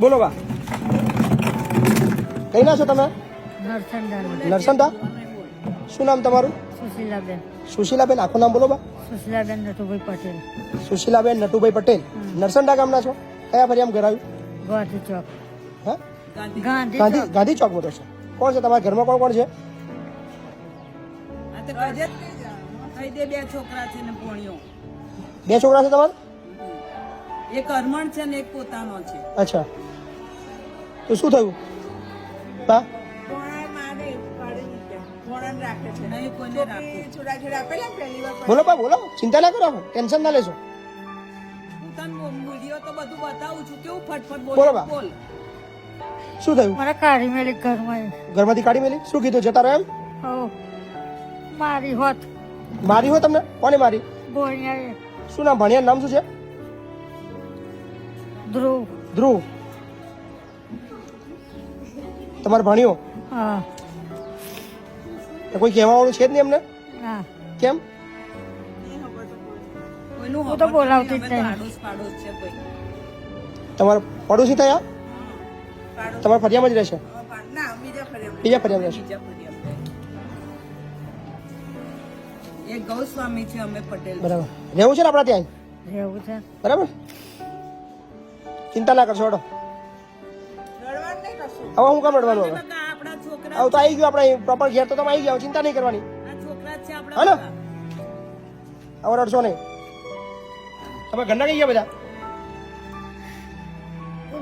બોલો બા. કઈ ના છો તમે? નરસંડા શું નામ તમારું? સુશીલાબેન. સુશીલાબેન આખું નામ બોલો બા. સુશીલાબેન નટુભાઈ પટેલ. સુશીલાબેન નટુભાઈ પટેલ. નરસંડા ગામના છો? કયા ફરિયામ ઘર આવ્યું ગાંધી ચોક. હા? ગાંધી ગાંધી ચોક. ગાંધી છે બોલો છો. કોણ છે? તમારા ઘરમાં કોણ કોણ છે? બે છોકરા છે ને બે છોકરા છે તમારા? એક અરમણ છે ને એક પોતાનો છે. અચ્છા. તો શું થયું? રાખવું બોલો બા બોલો. ચિંતા ના કરો ટેન્શન ના લેશો. હું બોલો બા. શું થયું? મારા કાઢી મેલી ઘરમાં ઘરમાંથી કાઢી મેલી? શું કીધું? જતા રહ્યા હો મારી હોત. મારી હોય તમને? કોને મારી? ભણિયા શું નામ? ભણિયા નામ શું છે? ધ્રુવ. ધ્રુવ. તમારે ભણ્યો હા. કોઈ કોઈ કહેવાવાળું છે જ નહીં એમને? ના કેમ? હું તો બોલાવતી જ પાડોશ તમારા થયા? તમારા ફરિયામાં જ રહેશે? બીજા ફરિયામાં રહેશે. ગૌસ્વામી છે અમે પટેલ બરાબર. રહેવું છે ને આપણા ત્યાં? રહેવું છે. બરાબર? ચિંતા ના કરશો હવે હું કામ રડવાનું હવે? હવે તો આવી ગયું આપણે પ્રોપર ઘેર તો તમે આવી ગયા ચિંતા નહીં કરવાની. આ છોકરા જ છે હા ને? હવે રડશો નહીં. તમે ઘરના કઈ ગયા બધા?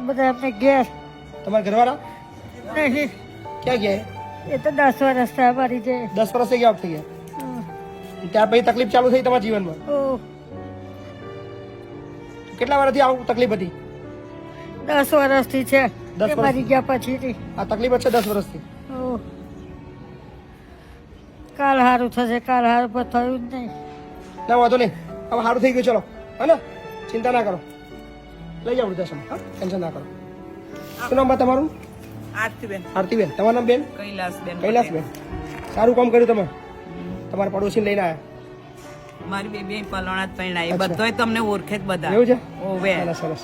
બધા આપણે ઘેર. તમારા ઘરવાળા? નહીં. ક્યાં ગયા એ? તો દસ વર્ષ થયા મારી જે. દસ વર્ષ થઈ ગયા થઈ ગયા? ત્યાર પછી તકલીફ ચાલુ થઈ તમારા જીવનમાં? કેટલા વર્ષથી આવું તકલીફ હતી? દસ વર્ષથી છે. દસ એ મરી ગયા પછીથી આ તકલીફ જ છે દસ વર્ષથી. ઓ કાલ સારું થશે કાલ સારું પણ થયું જ નહીં. ના વાંધો નહીં. હવે સારું થઈ ગયું ચલો. હા ને ચિંતા ના કરો. લઈ જાઓ વૃદ્ધાશ્રમ. હા ટેન્શન ના કરો. શું નામ બા તમારું? આરતીબેન. આરતીબેન. તમારું નામ બેન? કૈલાસબેન કૈલાસબેન. સારું કામ કર્યું તમે. તમારા પડોશી લઈને આવ્યા મારી બેબી પલોણા જ પરણાઈ એ બધોય તમને ઓળખે જ બધા. એવું છે? ઓવે. સરસ સરસ.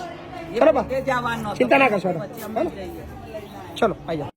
એ ચલો બા પોતે જવાનો હતો. ચિંતા ના કરશો. ચલો આવી જાઓ